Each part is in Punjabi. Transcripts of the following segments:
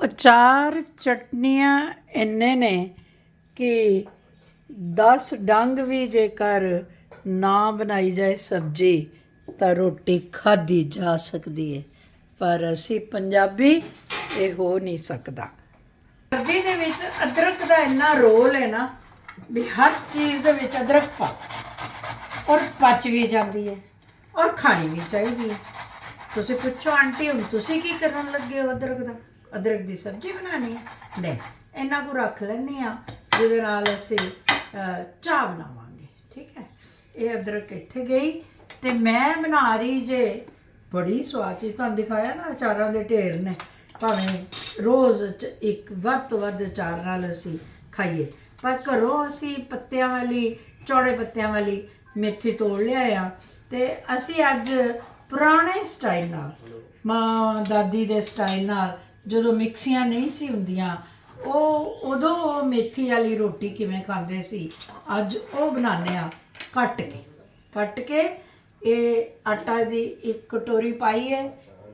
ਅਚਾਰ ਚਟਨੀਆਂ ਇੰਨੇ ਨੇ ਕਿ 10 ਡੰਗ ਵੀ ਜੇਕਰ ਨਾ ਬਣਾਈ ਜਾਏ ਸਬਜੀ, ਤਾਂ ਰੋਟੀ ਖਾਧੀ ਜਾ ਸਕਦੀ ਹੈ ਪਰ ਅਸੀਂ ਪੰਜਾਬੀ ਇਹ ਹੋ ਨਹੀਂ ਸਕਦਾ। ਸਬਜੀ ਦੇ ਵਿੱਚ ਅਦਰਕ ਦਾ ਇੰਨਾ ਰੋਲ ਹੈ ਨਾ ਵੀ ਹਰ ਚੀਜ਼ ਦੇ ਵਿੱਚ ਅਦਰਕ ਪਾ ਔਰ ਪਚ ਵੀ ਜਾਂਦੀ ਹੈ ਔਰ ਖਾਣੀ ਵੀ ਚਾਹੀਦੀ ਹੈ ਤੁਸੀਂ ਪੁੱਛੋ ਆਂਟੀ, ਹੁਣ ਤੁਸੀਂ ਕੀ ਕਰਨ ਲੱਗੇ ਹੋ ਅਦਰਕ ਦਾ? ਅਦਰਕ ਦੀ ਸਬਜ਼ੀ ਬਣਾਣੀ ਹੈ। ਨਹੀਂ ਇਹਨਾਂ ਕੋ ਰੱਖ ਲੈਣੀ ਆ ਜਿਹਦੇ ਨਾਲ ਅਸੀਂ ਚਾਹ ਬਣਾਵਾਂਗੇ, ਠੀਕ ਹੈ? ਇਹ ਅਦਰਕ ਇੱਥੇ ਗਈ ਤੇ ਮੈਂ ਬਣਾ ਰਹੀ ਜੇ ਬੜੀ ਸਵਾਦ ਚੀਜ਼, ਤੁਹਾਨੂੰ ਦਿਖਾਇਆ ਨਾ ਅਚਾਰਾਂ ਦੇ ਢੇਰ ਨੇ, ਭਾਵੇਂ ਰੋਜ਼ ਇੱਕ ਵੱਧ ਤੋਂ ਵੱਧ ਅਚਾਰ ਨਾਲ ਅਸੀਂ ਖਾਈਏ। ਪਰ ਘਰੋਂ ਅਸੀਂ ਪੱਤਿਆਂ ਵਾਲੀ, ਚੌੜੇ ਪੱਤਿਆਂ ਵਾਲੀ ਮੇਥੀ ਤੋੜ ਲਿਆ ਆ ਤੇ ਅਸੀਂ ਅੱਜ ਪੁਰਾਣੇ ਸਟਾਈਲ ਨਾਲ, ਮਾਂ ਦਾਦੀ ਦੇ ਸਟਾਈਲ ਨਾਲ ਜਦੋਂ ਮਿਕਸੀਆਂ ਨਹੀਂ ਸੀ ਹੁੰਦੀਆਂ, ਉਹ ਉਦੋਂ ਉਹ ਮੇਥੀ ਵਾਲੀ ਰੋਟੀ ਕਿਵੇਂ ਖਾਂਦੇ ਸੀ, ਅੱਜ ਉਹ ਬਣਾਉਂਦੇ ਆ ਕੱਟ ਕੇ। ਕੱਟ ਕੇ ਇਹ ਆਟਾ ਦੀ ਇੱਕ ਕਟੋਰੀ ਪਾਈ ਹੈ,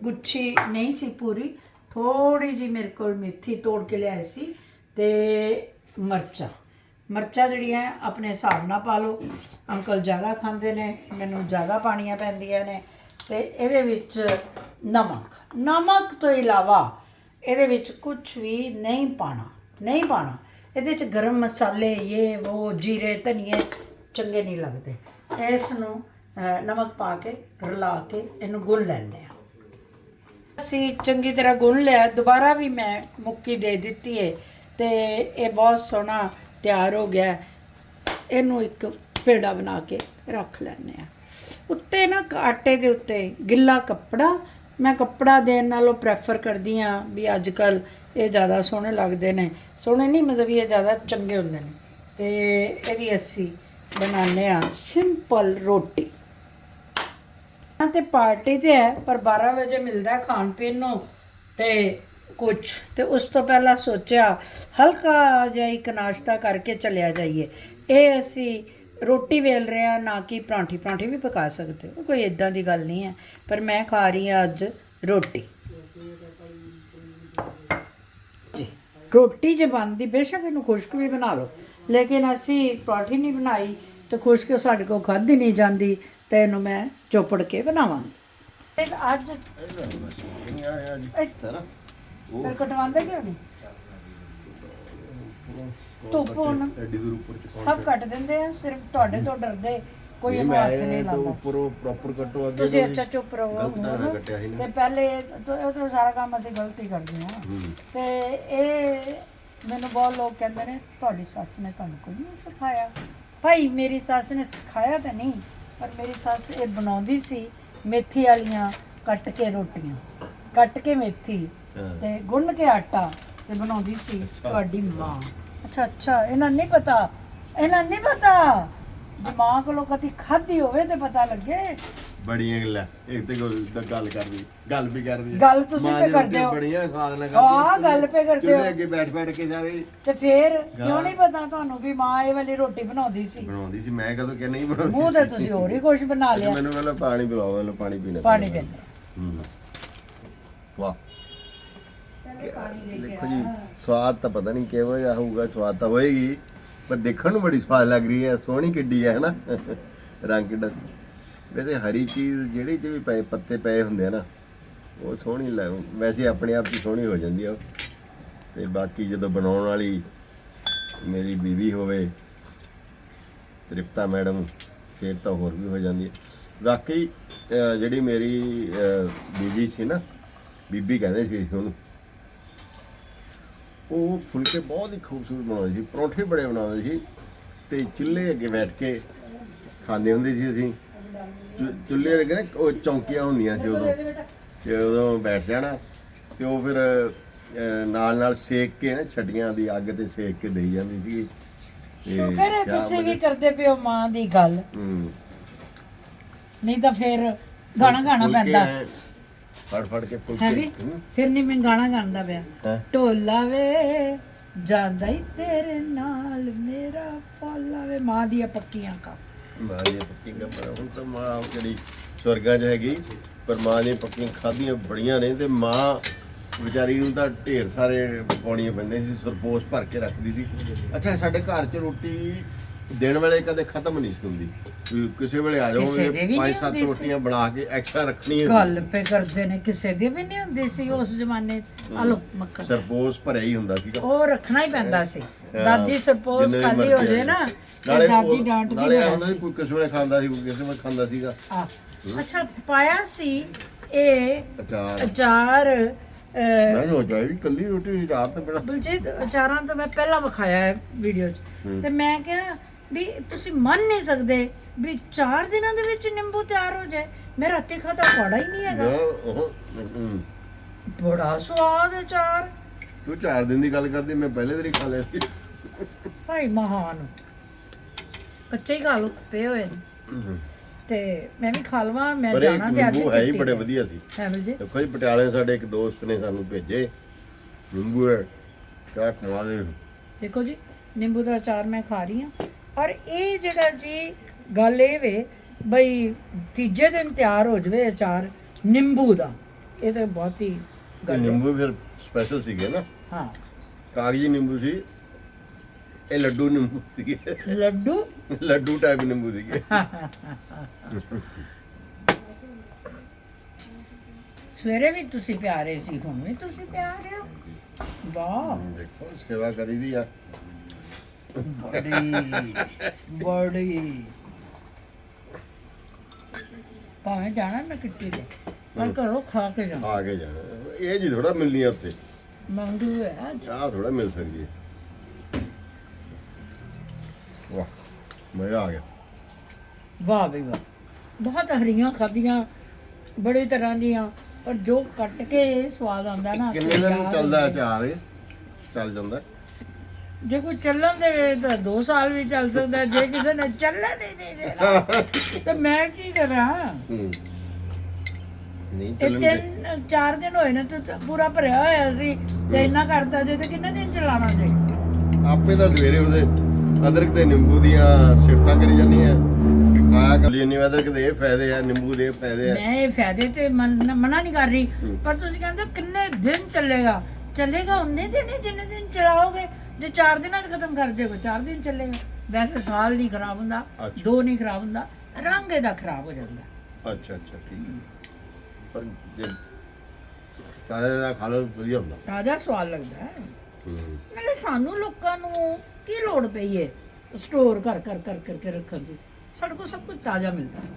ਗੁੱਛੀ ਨਹੀਂ ਸੀ ਪੂਰੀ ਥੋੜੀ ਜੀ ਮੇਰੇ ਕੋਲ ਮੇਥੀ ਤੋੜ ਕੇ ਲਿਆਈ ਸੀ ਤੇ ਮਰਚਾ। ਮਰਚਾਂ ਜਿਹੜੀਆਂ ਆਪਣੇ ਹਿਸਾਬ ਨਾਲ ਪਾ ਲਓ, ਅੰਕਲ ਜ਼ਿਆਦਾ ਖਾਂਦੇ ਨੇ, ਮੈਨੂੰ ਜ਼ਿਆਦਾ ਪਾਣੀਆਂ ਪੈਂਦੀਆਂ ਨੇ ਤੇ ਇਹਦੇ ਵਿੱਚ ਨਮਕ। ਨਮਕ ਤੋਂ ਇਲਾਵਾ ਇਹਦੇ ਵਿੱਚ ਕੁਝ ਵੀ ਨਹੀਂ ਪਾਣਾ ਨਹੀਂ ਪਾਣਾ। ਇਹਦੇ ਵਿੱਚ ਗਰਮ ਮਸਾਲੇ ਇਹ ਉਹ ਜੀਰੇ, ਧਨੀਏ ਚੰਗੇ ਨਹੀਂ ਲੱਗਦੇ। ਇਸ ਨੂੰ ਨਮਕ ਪਾ ਕੇ, ਰਲਾ ਕੇ ਇਹਨੂੰ ਗੁੰਨ ਲੈਂਦੇ ਆ ਅਸੀਂ ਚੰਗੀ ਤਰ੍ਹਾਂ ਗੁੰਨ ਲਿਆ, ਦੁਬਾਰਾ ਵੀ ਮੈਂ ਮੁੱਕੀ ਦੇ ਦਿੱਤੀ ਹੈ ਤੇ ਇਹ ਬਹੁਤ ਸੋਹਣਾ ਤਿਆਰ ਹੋ ਗਿਆ। ਇਹਨੂੰ ਇੱਕ ਪੇੜਾ ਬਣਾ ਕੇ ਰੱਖ ਲੈਂਦੇ ਆ ਉੱਤੇ ਨਾ, ਆਟੇ ਦੇ ਉੱਤੇ ਗਿੱਲਾ ਕੱਪੜਾ ਮੈਂ ਕੱਪੜਾ ਦੇਣ ਨਾਲੋਂ ਪ੍ਰੈਫਰ ਕਰਦੀ ਆ ਵੀ ਅੱਜ ਕੱਲ ਇਹ ਜ਼ਿਆਦਾ ਸੋਹਣੇ ਲੱਗਦੇ ਨੇ। ਸੋਹਣੇ ਨਹੀਂ, ਮਤਲਬ ਵੀ ਇਹ ਜ਼ਿਆਦਾ ਚੰਗੇ ਹੁੰਦੇ ਨੇ। ਤੇ ਵੀ ਅਸੀਂ ਬਣਾਉਂਦੇ ਆ ਸਿੰਪਲ ਰੋਟੀ। ਹਾਂ ਤੇ ਪਾਰਟੀ ਤੇ ਹੈ, ਪਰ 12 ਵਜੇ ਮਿਲਦਾ ਖਾਣ ਪੀਣ ਨੂੰ ਤੇ ਕੁਝ ਤੇ ਉਸ ਤੋਂ ਪਹਿਲਾਂ ਸੋਚਿਆ ਹਲਕਾ ਜਿਹਾ ਇੱਕ ਨਾਸ਼ਤਾ ਕਰਕੇ ਚਲਿਆ ਜਾਈਏ। ਇਹ ਅਸੀਂ ਰੋਟੀ ਵੇਲ ਰਹੇ ਨਾ ਕਿ ਪਰਾਂਠੀ ਪਰਾਂਠੀ ਵੀ ਪਕਾ ਸਕਦੇ ਹੋ ਕੋਈ ਇਦਾਂ ਦੀ ਗੱਲ ਨਹੀਂ ਹੈ ਪਰ ਮੈਂ ਖਾ ਰਹੀ ਹਾਂ ਅੱਜ ਰੋਟੀ। ਜੀ। ਰੋਟੀ ਜੇ ਬਣਦੀ ਬੇਸ਼ੱਕ ਇਹਨੂੰ ਖੁਸ਼ਕ ਵੀ ਬਣਾ ਲਓ ਲੇਕਿਨ ਅਸੀਂ ਪਰਾਠੀ ਨਹੀਂ ਬਣਾਈ ਤੇ ਖੁਸ਼ਕ ਸਾਡੇ ਕੋਲ ਖਾਧੀ ਨਹੀਂ ਜਾਂਦੀ ਤੇ ਇਹਨੂੰ ਮੈਂ ਚੋਪੜ ਕੇ ਬਣਾਵਾਂਗੀ। ਅੱਜ? ਫਿਰ ਕਟਵਾਉਂਦੇ ਕਿਉਂ ਨਹੀਂ? ਧੁੱਪ ਹੁਣ ਐਡੀ ਦੂਰ ਉੱਪਰ ਚ ਸਭ ਕੱਟ ਦਿੰਦੇ ਆ ਸਿਰਫ ਤੁਹਾਡੇ ਤੋਂ ਡਰਦੇ ਕੋਈ ਨਹੀਂ ਇਹਨੂੰ ਹੱਥ ਨਹੀਂ ਮੈਂ ਤਾਂ ਲਾਉਂਦਾ ਉੱਪਰੋਂ ਪ੍ਰੋਪਰ ਕੱਟੋ ਅੱਗੇ ਤੁਸੀਂ ਤੋਂ ਅੱਛਾ ਚੁੱਪ ਰਹੋ ਗਲਤ ਢੰਗ ਨਾਲ ਹੁਣ। ਕੱਟਿਆ ਸੀ ਨਾ। ਤੇ ਪਹਿਲੇ ਤੋਂ ਉਹ ਤੋਂ ਸਾਰਾ ਕੰਮ ਅਸੀਂ ਗਲਤੀ ਕਰਦੇ ਹਾਂ ਹੂੰ। ਤੇ ਇਹ ਮੈਨੂੰ ਬਹੁਤ ਲੋਕ ਕਹਿੰਦੇ ਨੇ ਤੁਹਾਡੀ ਸੱਸ ਨੇ ਤੁਹਾਨੂੰ ਕੋਈ ਨਹੀਂ ਸਿਖਾਇਆ ਭਾਈ ਮੇਰੀ ਸੱਸ ਨੇ ਸਿਖਾਇਆ ਤਾਂ ਨਹੀਂ ਪਰ ਮੇਰੀ ਸੱਸ ਇਹ ਬਣਾਉਂਦੀ ਸੀ ਮੇਥੀ ਵਾਲੀਆਂ ਕੱਟ ਕੇ ਰੋਟੀਆਂ ਕੱਟ ਕੇ ਮੇਥੀ ਹਾਂ। ਤੇ ਗੁੰਨ ਕੇ ਆਟਾ ਤੇ ਬਣਾਉਂਦੀ ਸੀ ਤੁਹਾਡੀ ਮਾਂ। ਅੱਛਾ ਅੱਛਾ ਇਹਨਾਂ ਨੂੰ ਨਹੀਂ ਪਤਾ? ਇਹਨਾਂ ਨੂੰ ਨਹੀਂ ਪਤਾ? ਦਿਮਾਗ ਕੋਲੋਂ ਕਦੀ ਖਾਧੀ ਹੋਵੇ ਤੇ ਪਤਾ ਲੱਗੇ। ਬੜੀਆਂ ਗੱਲਾਂ। ਇੱਕ ਤੇ ਗੱਲ ਕਰਦੀ ਗੱਲ ਵੀ ਕਰਦੀ ਗੱਲ ਤੁਸੀਂ ਮਾਂ ਤੇ ਦੀ ਕਰਦੇ ਰੋਟੀ ਹੋ। ਬੜੀਆਂ ਸਵਾਦ ਨਾਲ ਹਾਂ, ਗੱਲ ਪੇ ਕਰਦੇ ਹੋ। ਅੱਗੇ ਬੈਠ ਬੈਠ ਕੇ ਸਾਰੇ? ਤੇ ਫੇਰ ਕਿਉਂ ਨਹੀਂ ਪਤਾ ਤੁਹਾਨੂੰ ਵੀ ਮਾਂ ਇਹ ਵਾਲੀ ਰੋਟੀ ਬਣਾਉਂਦੀ ਸੀ? ਬਣਾਉਂਦੀ ਸੀ ਮੈਂ ਕਦੋਂ ਕਿ ਨਹੀਂ ਬਣਾਉਂਦੀ ਮੂੰਹ ਤੇ ਤੁਸੀਂ ਹੋਰ ਹੀ ਕੁਝ ਬਣਾ ਲਿਆ। ਮੈਨੂੰ ਪਹਿਲਾਂ ਪਾਣੀ ਪਿਲਾਓ ਮੈਨੂੰ ਪਾਣੀ ਪੀਣਾ ਪਾਣੀ ਹੂੰ। ਵਾਹ। ਦੇਖੋ ਜੀ ਸਵਾਦ ਤਾਂ ਪਤਾ ਨਹੀਂ ਕਿਹੋ ਜਿਹਾ ਹੋਊਗਾ ਸਵਾਦ ਤਾਂ ਹੋਏਗੀ ਪਰ ਦੇਖਣ ਨੂੰ ਬੜੀ ਸਵਾਦ ਲੱਗ ਰਹੀ ਹੈ ਸੋਹਣੀ ਕਿੱਡੀ ਹੈ ਹਨਾ? ਰੰਗ ਕਿੱਡਾ ਵੈਸੇ ਹਰੀ ਚੀਜ਼ ਜਿਹੜੀ ਚ ਵੀ ਪਏ ਪੱਤੇ ਪਏ ਹੁੰਦੇ ਆ ਨਾ ਉਹ ਸੋਹਣੀ ਲੱਗ ਵੈਸੇ ਆਪਣੇ ਆਪ ਹੀ ਸੋਹਣੀ ਹੋ ਜਾਂਦੀ ਆ ਉਹ। ਤੇ ਬਾਕੀ ਜਦੋਂ ਬਣਾਉਣ ਵਾਲੀ ਮੇਰੀ ਬੀਵੀ ਹੋਵੇ ਤ੍ਰਿਪਤਾ ਮੈਡਮ ਫਿਰ ਤਾਂ ਹੋਰ ਵੀ ਹੋ ਜਾਂਦੀ ਹੈ। ਬਾਕੀ ਜਿਹੜੀ ਮੇਰੀ ਅਹ, ਸੀ ਨਾ ਬੀਬੀ ਕਹਿੰਦੇ ਸੀ ਉਹਨੂੰ ਉਹ ਫੁਲਕੇ ਬਹੁਤ ਹੀ ਖੂਬਸੂਰਤ ਬਣਾਉਂਦੇ ਸੀ ਪਰੌਂਠੇ ਬੜੇ ਬਣਾਉਂਦੇ ਸੀ ਤੇ ਚੁੱਲ੍ਹੇ ਅੱਗੇ ਬੈਠ ਕੇ ਖਾਂਦੇ ਹੁੰਦੇ ਸੀ ਅਸੀਂ। ਚੁੱਲ੍ਹੇ ਅੱਗੇ ਨਾ ਉਹ ਚੌਂਕੀਆਂ ਹੁੰਦੀਆਂ ਸੀ ਉਦੋਂ ਤੇ ਉਦੋਂ ਬੈਠ ਜਾਣਾ ਤੇ ਉਹ ਫਿਰ ਨਾਲ ਨਾਲ ਸੇਕ ਕੇ ਨਾ ਛੱਡੀਆਂ ਦੀ ਅੱਗ ਤੇ ਸੇਕ ਕੇ ਦੇਈ ਜਾਂਦੀ ਸੀ ਸ਼ੁਕਰ ਹੈ ਤੁਸੀਂ ਵੀ ਕਰਦੇ ਪਿਓ ਮਾਂ ਦੀ ਗੱਲ। ਨਹੀਂ ਤਾਂ ਫੇਰ ਗਾਣਾ ਗਾਣਾ ਪੈਂਦਾ। ਫੜ ਫੜ ਕੇ ਹੈ ਵੀ? ਹੂੰ। ਫਿਰ ਨਹੀਂ ਮੈਂ ਗਾਣਾ ਗਾਉਂਦਾ ਪਿਆ। ਹੈਂ? ਢੋਲਾ ਵੇ ਜਾਂਦਾ ਹੀ ਤੇਰੇ ਨਾਲ ਮੇਰਾ ਪਾਲਾ ਵੇ। ਮਾਂ ਦੀਆਂ ਪੱਕੀਆਂ ਕਾ ਮਾਂ ਦੀਆਂ ਪੱਕੀਆਂ ਪਰ ਹੁਣ ਤਾਂ ਮਾਂ ਜਿਹੜੀ ਸਵਰਗਾਂ 'ਚ ਹੈਗੀ ਪਰ ਮਾਂ ਦੀਆਂ ਪੱਕੀਆਂ ਖਾਧੀਆਂ ਬੜੀਆਂ ਨੇ ਤੇ ਮਾਂ ਵਿਚਾਰੀ ਨੂੰ ਤਾਂ ਢੇਰ ਸਾਰੇ ਪਾਉਣੀਆਂ ਪੈਂਦੀਆਂ ਸੀ ਸਰਪੋਸ ਭਰ ਕੇ ਰੱਖਦੀ ਸੀ। ਅੱਛਾ ਸਾਡੇ ਘਰ 'ਚ ਰੋਟੀ ਦਿਨ ਵੇਲੇ ਕਦੇ ਖਤਮ ਨਹੀਂ ਸੀ ਹੁੰਦੀ। ਵੀ ਕਿਸੇ ਵੇਲੇ ਆ ਕਿਸੇ ਦੇ ਵੀ ਜਾਓਗੇ ਨਹੀਂ ਪੰਜ ਸੱਤ ਹੁੰਦੀ ਸੀ। ਰੋਟੀਆਂ ਬਣਾ ਕੇ ਐਕਸਟਰਾ ਰੱਖਣੀਆਂ ਗੱਲ ਪੇ ਕਰਦੇ ਨੇ ਕਿਸੇ ਦੀ ਵੀ ਨਹੀਂ ਹੁੰਦੀ ਸੀ ਉਸ ਜ਼ਮਾਨੇ 'ਚ। ਆ ਲੋ ਮੱਖਣ ਸਰਪੋਸ ਭਰਿਆ ਹੀ ਹੁੰਦਾ ਸੀਗਾ। ਉਹ ਰੱਖਣਾ ਹੀ ਪੈਂਦਾ ਸੀ। ਦਾਦੀ ਜਿੰਨੇ ਵੀ ਖਾਲੀ ਹੋ ਮਰਜ਼ੀ ਜੇ ਨਾ ਨਾਲੇ ਦਾਦੀ ਉਹ- ਡਾਂਟਦੀ ਨਾਲੇ ਹੁੰਦਾ ਆਉਂਦਾ ਸੀ ਸੀ ਕੋਈ ਕਿਸੇ ਵੇਲੇ ਖਾਂਦਾ ਸੀ ਕੋਈ ਕਿਸੇ ਵੇਲੇ ਖਾਂਦਾ ਸੀਗਾ। ਆ। ਅੱਛਾ ਪਾਇਆ ਸੀ ਇਹ ਅਚਾਰ। ਅਚਾਰ ਅਹ, ਮੈਂ ਸੋਚਿਆ ਵੀ ਕੱਲੀ ਰੋਟੀ ਅਚਾਰ ਤੇ ਬੜਾ ਬਲਜੀਤ ਅਚਾਰਾਂ ਤਾਂ ਮੈਂ ਪਹਿਲਾਂ ਵਿਖਾਇਆ ਹੈ ਵੀਡੀਓ 'ਚ। ਤੇ ਮੈਂ ਕਿਹਾ ਵੀ ਤੁਸੀਂ ਮੰਨ ਨਹੀਂ ਸਕਦੇ ਵੀ 4 ਦਿਨਾਂ ਦੇ ਵਿੱਚ ਨਿੰਬੂ ਤਿਆਰ ਹੋ ਜਾਏ। ਮੈਂ ਰਾਤੀ ਖਾਦਾ ਪੜਾ ਹੀ ਨਹੀਂ ਹੈਗਾ। ਉਹ ਹਮ। ਬੜਾ ਸਵਾਦ ਅਚਾਰ ਤੂੰ ਚਾਰ ਦਿਨ ਦੀ ਗੱਲ ਕਰਦੀ ਮੈਂ ਪਹਿਲੇ ਦਿਨ ਹੀ ਖਾ ਲਿਆ ਸੀ। ਭਾਈ ਮਹਾਨ। ਕੱਚੇ ਹੀ ਖਾ ਲੋ ਪਏ ਹੋਏ। ਨੇ ਤੇ ਮੈਂ ਵੀ ਖਾ ਲਵਾਂ ਮੈਂ ਪਰ ਇਹ ਜਾਣਾ ਤੇ ਅੱਜ ਨਿੰਬੂ ਹੈ ਹੀ ਬੜੇ ਹੈ। ਵਧੀਆ ਸੀ। ਹੈ ਮਿਲ ਜੀ। ਦੇਖੋ ਜੀ ਪਟਿਆਲੇ ਸਾਡੇ ਇੱਕ ਦੋਸਤ ਨੇ ਸਾਨੂੰ ਭੇਜੇ। ਨਿੰਬੂ ਹੈ ਕਿਆ ਕਮਾਲ ਹੈ ਦੇਖੋ ਜੀ ਨਿੰਬੂ ਦਾ ਅਚਾਰ ਮੈਂ ਖਾ ਰਹੀ ਹਾਂ। ਔਰ ਇਹ ਜਿਹੜਾ ਜੀ ਗੱਲ ਇਹ ਵੇ ਬਈ ਤੀਜੇ ਦਿਨ ਤਿਆਰ ਹੋ ਜਵੇ ਅਚਾਰ ਨਿੰਬੂ ਦਾ। ਇਹ ਤਾਂ ਬਹੁਤ ਹੀ ਗੱਲ ਹੈ। ਨਿੰਬੂ ਫਿਰ ਸਪੈਸ਼ਲ ਸੀਗੇ ਨਾ। ਹਾਂ। ਕਾਗਜੀ ਨਿੰਬੂ ਸੀ। ਇਹ ਲੱਡੂ ਨਿੰਬੂ ਸੀਗੇ। ਲੱਡੂ? ਲੱਡੂ ਟਾਈਪ ਨਿੰਬੂ ਸੀਗੇ। ਸਵੇਰੇ ਵੀ ਤੁਸੀਂ ਪਿਆਰੇ ਸੀ ਹੁਣ ਵੀ ਤੁਸੀਂ ਪਿਆਰੇ ਹੋ। ਵਾਹ। ਦੇਖੋ ਸੇਵਾ ਕਰੀਦੀ ਆ। ਬੜੀ ਬੜੀ। ਭਾਵੇਂ ਜਾਣਾ ਮੈਂ ਕਿੱਟੀ ਦੇ ਪਰ ਘਰੋਂ ਖਾ ਕੇ ਜਾਣਾ। ਆ ਕੇ ਜਾਣਾ। ਇਹ ਜੀ ਥੋੜਾ ਮਿਲਣੀ ਆ ਉੱਥੇ। ਮੰਗੂ ਹੈ ਅੱਜ। ਚਾਹ ਥੋੜਾ ਮਿਲ ਸਕਦੀ ਹੈ। ਵਾਹ ਮਜ਼ਾ ਆ ਗਿਆ। ਵਾਹ ਬਈ ਵਾਹ। ਬਹੁਤ ਹਰੀਆਂ ਖਾਧੀਆਂ ਬੜੀ ਤਰ੍ਹਾਂ ਦੀਆਂ ਪਰ ਜੋ ਕੱਟ ਕੇ ਸਵਾਦ ਆਉਂਦਾ ਨਾ ਕਿੰਨੇ ਦਿਨ ਚੱਲਦਾ। ਅਚਾਰ ਇਹ ਚੱਲ ਜਾਂਦਾ। ਜੇ ਕੋਈ ਚੱਲਣ ਦੇਵੇ ਤਾਂ 2 ਸਾਲ ਵੀ ਚੱਲ ਸਕਦਾ ਜੇ ਕਿਸੇ ਨੇ ਚੱਲਣ ਹੀ ਨਹੀਂ ਦੇਣਾ ਤੇ ਮੈਂ ਕੀ ਕਰਾਂ? ਹੂੰ। ਨਹੀਂ ਇਹ ਚੱਲਣ ਦੇ। ਤਿੰਨ ਚਾਰ ਦਿਨ ਹੋਏ ਨੇ ਤੇ ਤਾਂ ਪੂਰਾ ਭਰਿਆ ਹੋਇਆ ਸੀ ਤੇ ਇੰਨਾ ਕਰਤਾ ਜੇ ਤੇ ਕਿੰਨੇ ਦਿਨ ਚਲਾਣਾ ਸੀ? ਆਪੇ ਤਾਂ ਸਵੇਰੇ ਉਹਦੇ ਅਦਰਕ ਤੇ ਨਿੰਬੂ ਦੀਆਂ ਸਿਫਤਾਂ ਕਰੀ ਜਾਂਦੀਆਂ ਖਾਇਆ ਕਰ। ਲਈ ਅਦਰਕ ਦੇ ਇਹ ਫਾਇਦੇ ਆ ਨਿੰਬੂ ਦੇ ਇਹ ਫਾਇਦੇ ਆ। ਮੈਂ ਇਹ ਫਾਇਦੇ ਤੇ ਮਨ- ਮਨਾ ਨਹੀਂ ਕਰ ਰਹੀ ਪਰ ਤੁਸੀਂ ਕਹਿੰਦੇ ਹੋ ਕਿੰਨੇ ਦਿਨ ਚੱਲੇਗਾ? ਚੱਲੇਗਾ ਉਨੇ ਦਿਨ ਹੀ ਜਿੰਨੇ ਦਿਨ ਚਲਾਓਗੇ? ਜੇ 4 ਦਿਨਾਂ 'ਚ ਖਤਮ ਕਰ ਦਿਓਗੇ 4 ਦਿਨ ਚੱਲੇਗਾ ਵੈਸੇ ਸਾਲ ਨਹੀਂ ਖਰਾਬ ਹੁੰਦਾ ਅੱਛਾ। ਦੋ ਨਹੀਂ ਖਰਾਬ ਹੁੰਦਾ ਰੰਗ ਇਹਦਾ ਖਰਾਬ ਹੋ ਜਾਂਦਾ। ਅੱਛਾ ਅੱਛਾ ਠੀਕ ਹੈ। ਪਰ ਜੇ ਕਾਲੇ ਦਾ ਖਾ ਲਓ ਵਧੀਆ ਹੁੰਦਾ। ਤਾਜ਼ਾ ਸਵਾਦ ਲੱਗਦਾ ਹੈ। ਹੂੰ। ਨਾਲੇ ਸਾਨੂੰ ਲੋਕਾਂ ਨੂੰ ਕੀ ਲੋੜ ਪਈ ਹੈ ਸਟੋਰ ਕਰ ਕਰ ਕਰ ਕਰਕੇ ਰੱਖਣ ਦੀ। ਸਾਡੇ ਕੋਲ ਸਭ ਕੁਝ ਤਾਜ਼ਾ ਮਿਲਦਾ। ਹੈ।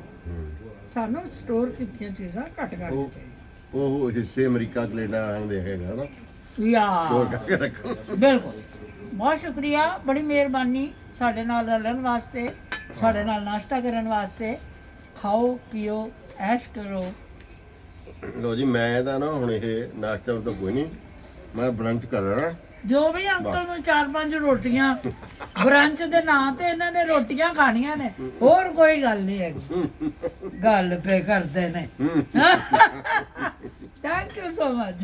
ਸਾਨੂੰ ਸਟੋਰ ਕੀਤੀਆਂ ਚੀਜ਼ਾਂ ਘੱਟ ਕਰਨੀਆਂ ਉਹ ਚਾਹੀਦੀਆਂ। ਉਹ ਹਿੱਸੇ ਅਮਰੀਕਾ ਕੈਨੇਡਾ ਵਾਲਿਆਂ ਦੇ ਹੈਗਾ ਨਾ। ਹੋਰ ਯਾ ਕਰਕੇ ਰੱਖੋ। ਬਿਲਕੁਲ। ਬਹੁਤ ਸ਼ੁਕਰੀਆ ਬੜੀ ਮਿਹਰਬਾਨੀ ਸਾਡੇ ਨਾਲ ਰਲਣ ਵਾਸਤੇ ਸਾਡੇ ਨਾਲ ਨਾਸ਼ਤਾ ਕਰਨ ਵਾਸਤੇ। ਖਾਓ ਪੀਓ ਐਸ਼ ਕਰੋ। ਲੋ ਜੀ ਮੈਂ ਤਾਂ ਨਾ ਹੁਣ ਇਹ ਨਾਸ਼ਤਾ ਤਾਂ ਕੋਈ ਨਹੀਂ ਮੈਂ ਬ੍ਰੰਚ ਕਰ ਰਿਹਾ ਜੋ ਵੀ ਅੰਕਲ ਨੂੰ ਚਾਰ ਪੰਜ ਰੋਟੀਆਂ ਬ੍ਰੰਚ ਦੇ ਨਾਂ ਤੇ ਇਹਨਾਂ ਨੇ ਰੋਟੀਆਂ ਖਾਣੀਆਂ ਨੇ ਹੋਰ ਕੋਈ ਗੱਲ ਨਹੀਂ ਹੈਗੀ। ਗੱਲ ਪੇ ਕਰਦੇ ਨੇ। Thank you so much